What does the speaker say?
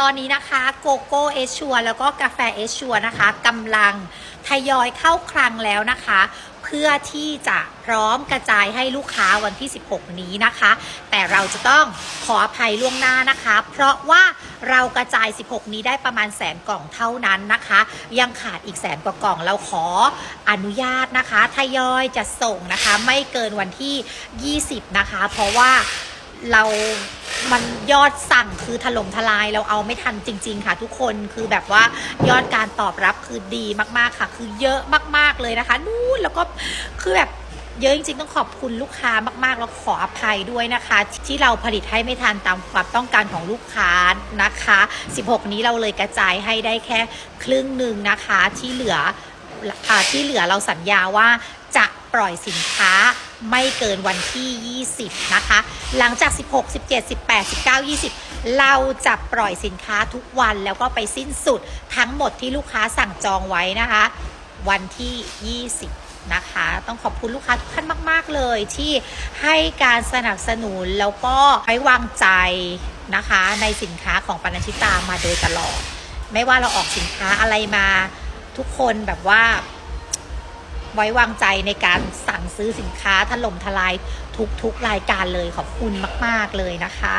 ตอนนี้นะคะโกโก้เอชัวแล้วก็กาแฟเอชัวนะคะกำลังทยอยเข้าคลังแล้วนะคะ เพื่อที่จะพร้อมกระจายให้ลูกค้าวันที่ 16 นี้นะคะ แต่เราจะต้องขออภัยล่วงหน้านะคะ เพราะว่าเรากระจาย 16 นี้ได้ประมาณแสนกล่องเท่านั้นนะคะ ยังขาดอีกแสนกว่ากล่องเราขออนุญาตนะคะทยอยจะส่งนะคะ ไม่เกินวันที่ 20 นะคะ เพราะว่าเรา มันยอดสั่งคือถล่มทลายเราเอาไม่ทันจริง ๆ ค่ะ ทุกคนคือแบบว่ายอดการตอบรับคือดีมากๆค่ะ คือเยอะมากๆเลยนะคะนู่นแล้วก็คือแบบเยอะจริงๆ ต้องขอบคุณลูกค้ามากๆ แล้วขออภัยด้วยนะคะ ที่เราผลิตให้ไม่ทันตามความต้องการของลูกค้านะคะ 16 นี้เราเลยกระจายให้ได้แค่ครึ่งหนึ่งนะคะที่เหลืออที่เหลือเราสัญญาว่าจะปล่อยสินค้า ไม่เกินวันที่ 20 นะคะ หลังจาก 16 17 18 19 20 เราจะปล่อยสินค้าทุกวันแล้วก็ไปสิ้นสุดทั้งหมดที่ลูกค้าสั่งจองไว้นะคะ วันที่ 20นะคะต้องขอบคุณลูกค้าทุกท่านมาก ๆ เลยที่ให้การสนับสนุนแล้วก็ให้วางใจนะคะในสินค้าของปนัญชิตามาโดยตลอด ไม่ว่าเราออกสินค้าอะไรมาทุกคนแบบว่า ไว้วางใจในการสั่งซื้อสินค้าถล่มทลายทุกๆรายการเลยขอบคุณมาก ๆ เลยนะคะ